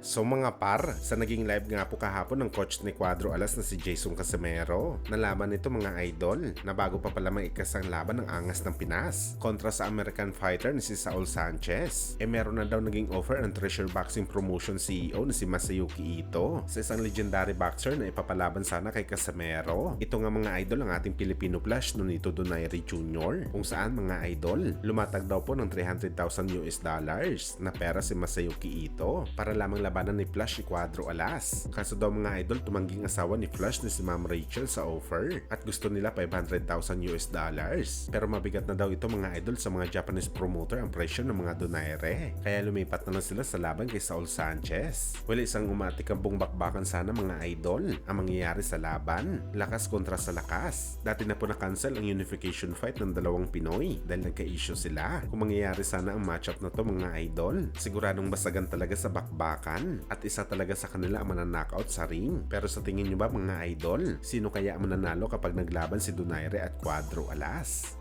So mga par, sa naging live nga po kahapon ng coach ni Cuadro Alas na si Jason Casimero, nalaman nito mga idol na bago pa pala maikasang laban ng angas ng Pinas kontra sa American fighter ni si Saul Sanchez. E meron na daw naging offer ang Treasure Boxing Promotion CEO na si Masayuki Ito sa isang legendary boxer na ipapalaban sana kay Casimero. Ito nga mga idol ang ating Filipino Flash Nonito Donaire Jr. kung saan mga idol, lumatag daw po ng 300,000 US dollars na pera si Masayuki Ito para lamang labanan ni Flash si Cuadro Alas. Kaso daw mga idol, tumangging asawa ni Flash ni si Ma'am Rachel sa offer at gusto nila 500,000 US dollars. Pero mabigat na daw ito mga idol sa mga Japanese promoter ang presyo ng mga donaire. Kaya lumipat na lang sila sa laban kay Saul Sanchez. Well, isang umatikabong bakbakan sana mga idol ang mangyayari sa laban. Lakas kontra sa lakas. Dati na po na-cancel ang unification fight ng dalawang Pinoy dahil nagka-issue sila. Kung mangyayari sana ang matchup na to mga idol, siguradong basagan talaga sa bakbakan at isa talaga sa kanila ang mananockout sa ring. Pero sa tingin nyo ba mga idol, sino kaya ang mananalo kapag naglaban si Donaire at Cuadro Alas?